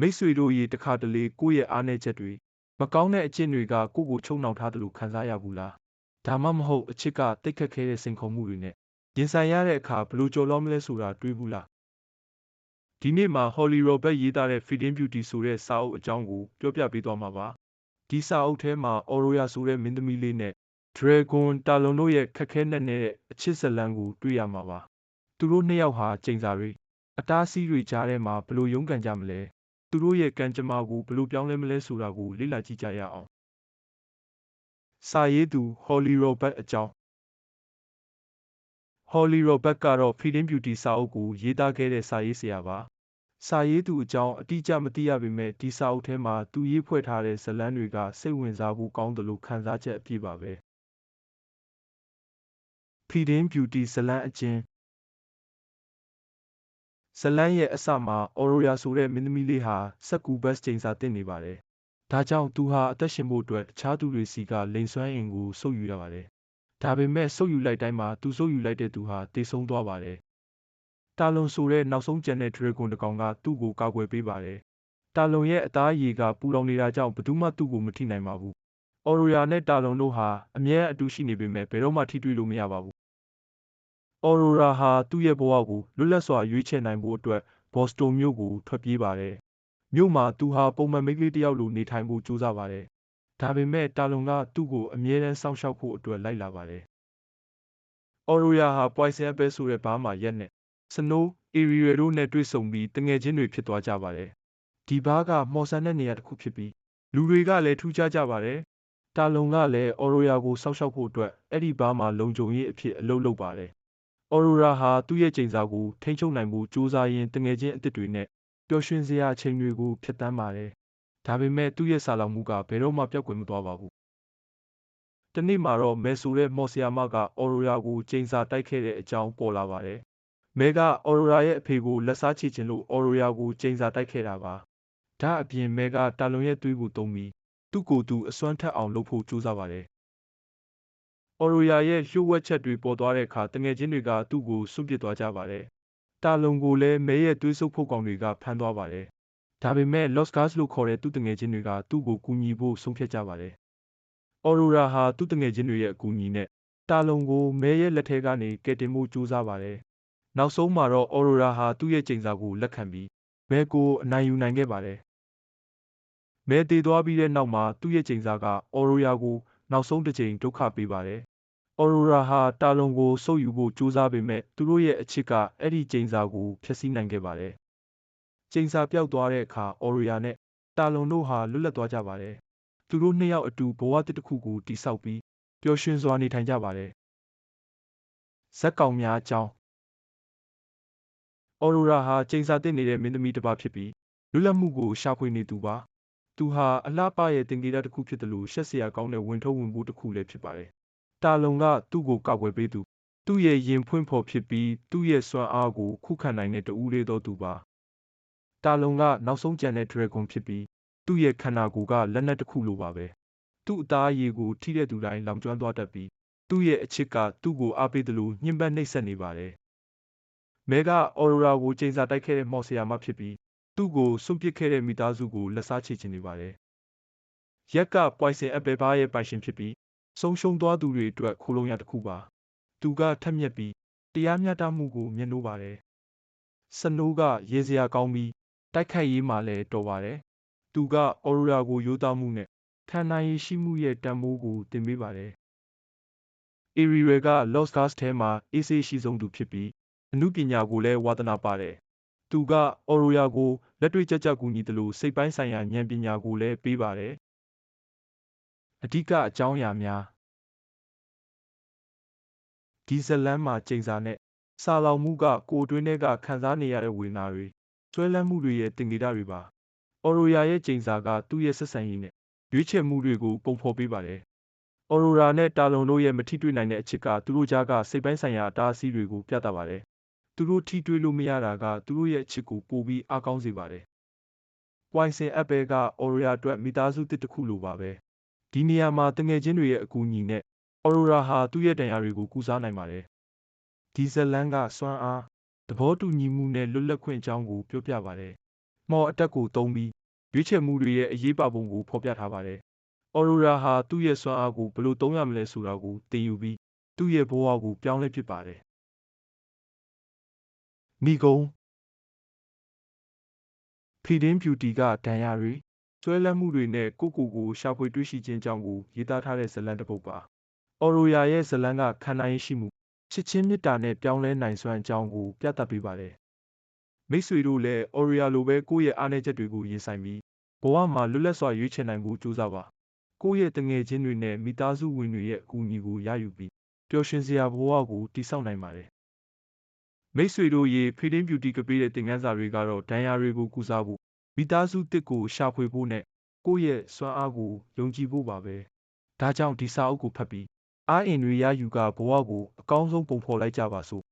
မိတ်ဆွေတို့ရေတခါတလေကိုယ့်ရဲ့အားနည်းချက်တွေမကောင်းတဲ့အကျင့်တွေကကိုယ့်ကိုချုံနှောင်ထားတယ်လို့ခံစားရဘူးလားဒါမှမဟုတ်အချစ်ကတိတ်ခတ်ခဲတဲ့စိန်ခေါ်မှုတွေနဲ့ရင်ဆိုင်ရတဲ့အခါဘယ်လိုကြော်လွှားမလဲဆိုတာတွေးဘူးလားဒီနေ့မှာ Holly Robert ရေးသားတဲ့ Feeding Beauty ဆိုတဲ့စာအုပ်အကြောင်းကိုပြောပြပေးသွားမှာပါဒီစာအုပ်ထဲမှာ Aurora ဆိုတဲ့မင်းသမီးလေးနဲ့ Dragon တာလွန်တို့ရဲ့ခက်ခဲနဲ့တဲ့အချစ်ဇလံကိုတွေ့ရမှာပါသူတို့နှစ်ယောက်ဟာချိန်စာတွေအတားအဆီးတွေကြားထဲမှာဘယ်လိုရုန်းကန်ကြမလဲ သူတို့ရဲ့ကံကြမ္မာကိုဘယ်လိုပြောင်းလဲမလဲဆိုတာကိုလေ့လာကြည့်ကြရအောင်စာရေးသူ Holly Robert အကြောင်း Holly Robert ကတော့ Feeding Beauty စာအုပ်ကိုရေးသားခဲ့တဲ့စာရေးဆရာပါစာရေးသူအကြောင်းအတိအကျမသိရပေမဲ့ဒီစာအုပ်ထဲမှာသူရေးဖွဲ့ထားတဲ့ဇာတ်လမ်းတွေကစိတ်ဝင်စားဖို့ကောင်းတယ်လို့ခံစားချက်အပြည့်ပါပဲ Feeding Beauty ဇာတ်လမ်းအကျဉ်း ဇလန်းရဲ့အစမှာ Aurora ဆိုတဲ့မင်းသမီးလေးဟာစက္ကူဘတ်ချိန်စာတင်နေပါတယ်။ဒါကြောင့်သူဟာအသက်ရှင်ဖို့အတွက်တခြားသူတွေစီကလိန်စွမ်းအင်ကိုစုပ်ယူရပါတယ်။ဒါပေမဲ့စုပ်ယူလိုက်တိုင်းမှာသူစုပ်ယူလိုက်တဲ့သူဟာတေဆုံးသွားပါတယ်။တာလွန်ဆိုတဲ့နောက်ဆုံးကျန်တဲ့ Dragon တစ်ကောင်ကသူ့ကိုကာကွယ်ပေးပါတယ်။တာလွန်ရဲ့အသားအရည်ကပူလောင်နေတာကြောင့်ဘယ်သူမှသူ့ကိုမထိနိုင်ပါဘူး။ Aurora နဲ့တာလွန်တို့ဟာအမြဲအတူရှိနေပေမဲ့ဘယ်တော့မှထိတွေ့လို့မရပါဘူး။ Aurora ဟာသူ့ရဲ့ဘဝကိုလွတ်လပ်စွာရွေးချယ်နိုင်ဖို့အတွက်ဘော့စတွန်မြို့ကိုထွက်ပြေးပါတယ်။မြို့မှာသူဟာပုံမှန်မိန်းကလေးတစ်ယောက်လိုနေထိုင်ဖို့ကြိုးစားပါတယ်။ဒါပေမဲ့တာလွန်ကသူ့ကိုအမြဲတမ်းစောင့်ရှောက်ဖို့အတွက်လိုက်လာပါတယ်။ Aurora ဟာ Poison Apple ဆိုတဲ့ဘားမှာရက်နဲ့ Snow, Ariel တို့နဲ့တွေ့ဆုံပြီးတငယ်ချင်းတွေဖြစ်သွားကြပါတယ်။ဒီဘားကမှော်ဆန်တဲ့နေရာတစ်ခုဖြစ်ပြီးလူတွေကလည်းထူးခြားကြပါတယ်။တာလွန်ကလည်း Aurora ကိုစောင့်ရှောက်ဖို့အတွက်အဲ့ဒီဘားမှာလုံခြုံရေးအဖြစ်အလုပ်လုပ်ပါတယ်။ Aurora ဟာသူ့ရဲ့ချိန်စာကိုထိန်းချုပ်နိုင်ဖို့ကြိုးစားရင်းတငယ်ချင်းအသစ်တွေနဲ့ပျော်ရွှင်စရာအချိန်တွေကိုဖြတ်သန်းပါတယ်။ဒါပေမဲ့သူ့ရဲ့ဆာလောင်မှုကဘယ်တော့မှပျောက်ကွယ်မသွားပါဘူး။တနေ့မှာတော့မဲဆိုတဲ့မော်ဆီယာမက Aurora ကိုချိန်စာတိုက်ခဲ့တဲ့အကြောင်းပေါ်လာပါတယ်။မဲက Aurora ရဲ့အဖေကိုလက်စားချေချင်လို့ Aurora ကိုချိန်စာတိုက်ခဲ့တာပါ။ဒါအပြင်မဲကတာလွန်ရဲ့သွေးကိုသုံးပြီးသူ့ကိုယ်သူအစွမ်းထက်အောင်လုပ်ဖို့ကြိုးစားပါတယ်။ Aurora ရဲ့လျှို့ဝှက်ချက်တွေပေါ်သွားတဲ့အခါတငယ်ချင်းတွေကသူ့ကိုစွန့်ပစ်သွားကြပါတယ်။တာလွန်ကိုလည်းမဲရဲ့သွေးဆုပ်ဖို့ကောင်တွေကဖမ်းသွားပါတယ်။ဒါပေမဲ့ Lost Girls လို့ခေါ်တဲ့သူ့တငယ်ချင်းတွေကသူ့ကိုကူညီဖို့ဆုံးဖြတ်ကြပါတယ်။ Aurora ဟာသူ့တငယ်ချင်းတွေရဲ့အကူအညီနဲ့တာလွန်ကိုမဲရဲ့လက်ထဲကနေကယ်တင်ဖို့ကြိုးစားပါတယ်။နောက်ဆုံးမှာတော့ Aurora ဟာသူ့ရဲ့ချိန်စာကိုလက်ခံပြီးမဲကိုအနိုင်ယူနိုင်ခဲ့ပါတယ်။မဲတည်သွားပြီးတဲ့နောက်မှာသူ့ရဲ့ချိန်စာက Aurora ကို နောက်ဆုံးတစ်ချိန်ဒုက္ခပေးပါတယ်။ Aurora ဟာတာလွန်ကိုစုပ်ယူဖို့ကြိုးစားပေမဲ့သူတို့ရဲ့အချစ်ကအဲ့ဒီချိန်စာကိုဖျက်ဆီးနိုင်ခဲ့ပါတယ်။ချိန်စာပျောက်သွားတဲ့အခါ Aurora နဲ့တာလွန်တို့ဟာလွတ်လပ်သွားကြပါတယ်။သူတို့နှစ်ယောက်အတူဘဝတစ်တစ်ခုကိုတည်ဆောက်ပြီးပျော်ရွှင်စွာနေထိုင်ကြပါတယ်။ဇက်ကောင်များအကြောင်း Aurora ဟာချိန်စာတင်နေတဲ့မင်းသမီးတစ်ပါးဖြစ်ပြီးလွတ်လပ်မှုကိုရှာဖွေနေသူပါ။ သူဟာအလှပရဲ့တင်ကေတတစ်ခုဖြစ်တယ်လို့ရှက်စရာကောင်းတဲ့ဝင်ထုံးဝင်ပိုးတစ်ခုလည်းဖြစ်ပါတယ်။တာလွန်ကသူ့ကိုကာကွယ်ပေးသူသူ့ရဲ့ရင်ဖွင့်ဖော်ဖြစ်ပြီးသူ့ရဲ့စွမ်းအားကိုခုခံနိုင်တဲ့တဦးလေးသောသူပါ။တာလွန်ကနောက်ဆုံးကျန်တဲ့ Dragon ဖြစ်ပြီးသူ့ရဲ့ခန္ဓာကိုယ်ကလက်နက်တစ်ခုလိုပါပဲ။သူ့အသားအရည်ကိုထိတဲ့သူတိုင်းလောင်ကျွမ်းသွားတတ်ပြီးသူ့ရဲ့အချစ်ကသူ့ကိုအားပေးသလိုညှဉ်းပန်းနှိပ်စက်နေပါတယ်။မဲက Aurora ကိုချိန်စာတိုက်ခဲ့တဲ့မော်ဆီယာမဖြစ်ပြီး သူ့ကိုစွန့်ပစ်ခဲ့တဲ့မိသားစုကိုလက်စားချေချင်နေပါတယ်။ရက်က Poison Apple ဘားရဲ့ပိုင်ရှင်ဖြစ်ပြီးဆုံးရှုံးသွားသူတွေအတွက်ခိုးလုံရတစ်ခုပါ။သူကထက်မြက်ပြီးတရားမျှတမှုကိုမျက်နှိုးပါတယ်။စနိုးကရေစရာကောင်းပြီးတိုက်ခိုက်ရေးမှာလည်းတော်ပါတယ်။သူက Aurora ကိုရိုးသားမှုနဲ့ခံနိုင်ရည်ရှိမှုရဲ့တန်ဖိုးကိုသင်ပေးပါတယ်။ Ariel က Lost Girls ထဲမှာအေးဆေးရှိဆုံးသူဖြစ်ပြီးအမှုပညာကိုလည်းဝါသနာပါတယ်။ သူက Aurora ကို လက်တွေ့ကျကျကူညီသလို စိတ်ပိုင်းဆိုင်ရာဉာဏ်ပညာကိုလည်း ပေးပါတယ်။အဓိကအကြောင်းအရာများ ဒီဇလန်းမှာချိန်စာနဲ့ စာလောင်မှုက ကိုအတွင်းထဲက ခံစားနေရတဲ့ ဝေဒနာတွေဆွဲလန်းမှုတွေရဲ့တင်ကေတတွေပါ။ Aurora ရဲ့ချိန်စာက သူ့ရဲ့ ဆက်ဆံရေးနဲ့ ရွေးချယ်မှုတွေကို ပုံဖော်ပေးပါတယ်။ Aurora နဲ့ တာလွန်တို့ရဲ့ မထိတွေ့နိုင်တဲ့အချစ်က သူတို့ကြားက စိတ်ပိုင်းဆိုင်ရာ အတားအဆီးတွေကို ပြသပါတယ်။ သူတို့ထိတွေ့လို့မရတာကသူတို့ရဲ့အချစ်ကိုပိုပြီးအားကောင်းစေပါတယ်။ Poison Apple က Aurora အတွက်မိသားစုတစ်တစ်ခုလိုပါပဲ။ဒီနေရာမှာတငယ်ချင်းတွေရဲ့အကူအညီနဲ့ Aurora ဟာသူ့ရဲ့ဒဏ်ရာတွေကိုကုစားနိုင်ပါတယ်။ဒီဇလန်းကစွမ်းအားသဘောတူညီမှုနဲ့လွတ်လပ်ခွင့်အကြောင်းကိုပြောပြပါတယ်မော်အတက်ကိုသုံးပြီးရွေးချယ်မှုတွေရဲ့အရေးပါပုံကိုဖော်ပြထားပါတယ်။ Aurora ဟာသူ့ရဲ့စွမ်းအားကိုဘယ်လိုသုံးရမလဲဆိုတာကိုသင်ယူပြီးသူ့ရဲ့ဘဝကိုပြောင်းလဲဖြစ်ပါတယ်။ မိကုံး Feeding Beauty ကဒဏ်ရာတွေကျွဲလန်းမှုတွေနဲ့ကိုယ့်ကိုယ်ကိုရှာဖွေတွေ့ရှိခြင်းကြောင့်ကိုရေးသားထားတဲ့ဇာတ်လမ်းတစ်ပုဒ်ပါ။ Aurora ရဲ့ဇာတ်လမ်းကခံနိုင်ရရှိမှုချစ်ချင်းမေတ္တာနဲ့ပြောင်းလဲနိုင်စွမ်းအကြောင်းကိုပြသပေးပါတယ်။မိတ်ဆွေတို့လည်း Aurora လိုပဲကိုယ့်ရဲ့အားနည်းချက်တွေကိုရင်ဆိုင်ပြီးဘဝမှာလွတ်လပ်စွာရွေးချယ်နိုင်ဖို့ကြိုးစားပါ။ကိုယ့်ရဲ့တငယ်ချင်းတွေနဲ့မိသားစုဝင်တွေရဲ့အကူအညီကိုရယူပြီးပျော်ရွှင်စရာဘဝကိုတည်ဆောက်နိုင်ပါတယ်။ မိတ်ဆွေတို့ရေ Feeding Beauty ကပေးတဲ့သင်ခန်းစာတွေကတော့ဒဏ်ရာတွေကိုကုစားဖို့မိသားစုတစ်ကိုရှာဖွေဖို့နဲ့ကိုယ့်ရဲ့စွမ်းအားကိုယုံကြည်ဖို့ပါပဲ။ဒါကြောင့်ဒီစာအုပ်ကိုဖတ်ပြီးအားအင်တွေရယူကဘဝကိုအကောင်းဆုံးပုံဖော်လိုက်ကြပါစို့